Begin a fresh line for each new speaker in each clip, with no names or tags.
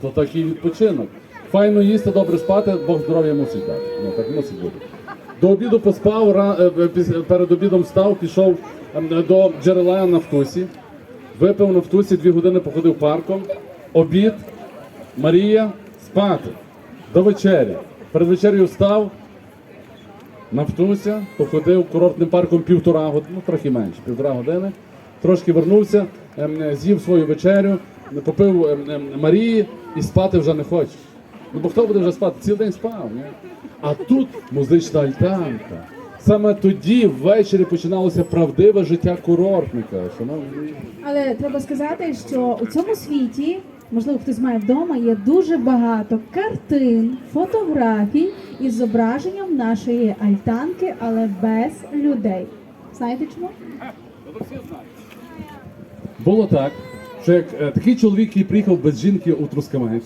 то такий відпочинок. Файно їсти, добре спати, Бог здоров'я мусить дати. Ну так мусить бути. До обіду поспав, е, е, перед обідом встав, пішов ем, до джерела на втусі, випив на втусі, дві години походив парком, обід, Марія, спати. До вечері. Перед вечерю встав, навтуся, походив курортним парком півтора години, ну трохи менше, півтора години. Трошки вернувся, ем, з'їв свою вечерю, попив ем, ем, Марії і спати вже не хочеш. Ну бо хто буде вже спати? Цілий день спав. Ні? А тут музична альтанка. Саме тоді ввечері починалося правдиве життя курортника. Шановні.
Але треба сказати, що у цьому світі, можливо, хтось має вдома, є дуже багато картин, фотографій із зображенням нашої альтанки, але без людей. Знаєте чому?
Було так, що як е, такий чоловік, який приїхав без жінки у Трускавець,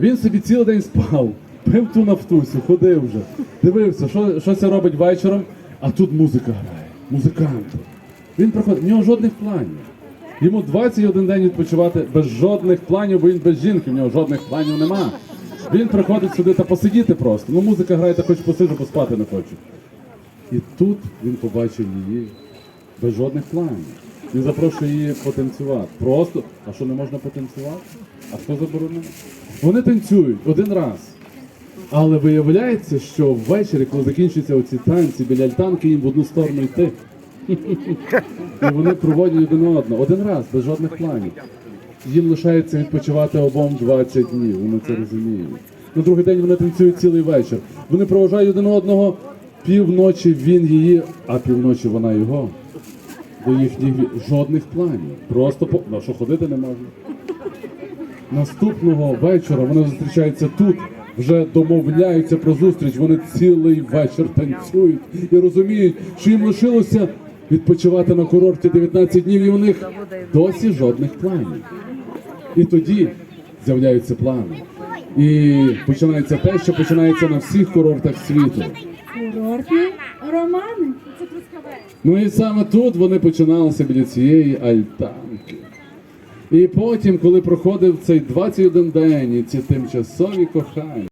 він собі цілий день спав, пив ту нафтусю, ходив вже, дивився, що, що це робить вечором, а тут музика грає, музиканти. Він приходить, в нього жодних планів. Йому 21 день відпочивати без жодних планів, бо він без жінки, в нього жодних планів нема. Він приходить сюди та посидіти просто. Ну музика грає, та хоч посиджу, поспати не хочу. І тут він побачив її без жодних планів. Він запрошує її потанцювати. Просто, а що не можна потанцювати? А хто заборонив? Вони танцюють один раз. Але виявляється, що ввечері, коли закінчуються оці танці біля альтанки, їм в одну сторону йти. І вони проводять один одного. Один раз, без жодних планів. Їм лишається відпочивати обом 20 днів, вони це розуміють. На другий день вони танцюють цілий вечір. Вони проважають один одного півночі він її, а півночі вона його. До їхніх жодних планів. Просто по на що ходити не можна. Наступного вечора вони зустрічаються тут, вже домовляються про зустріч. Вони цілий вечір танцюють і розуміють, що їм лишилося відпочивати на курорті 19 днів, і у них досі жодних планів. І тоді з'являються плани. І починається те, що починається на всіх курортах світу.
Курортні романи.
Ну і саме тут вони починалися біля цієї альтанки. І потім, коли проходив цей 21 день, і ці тимчасові кохання.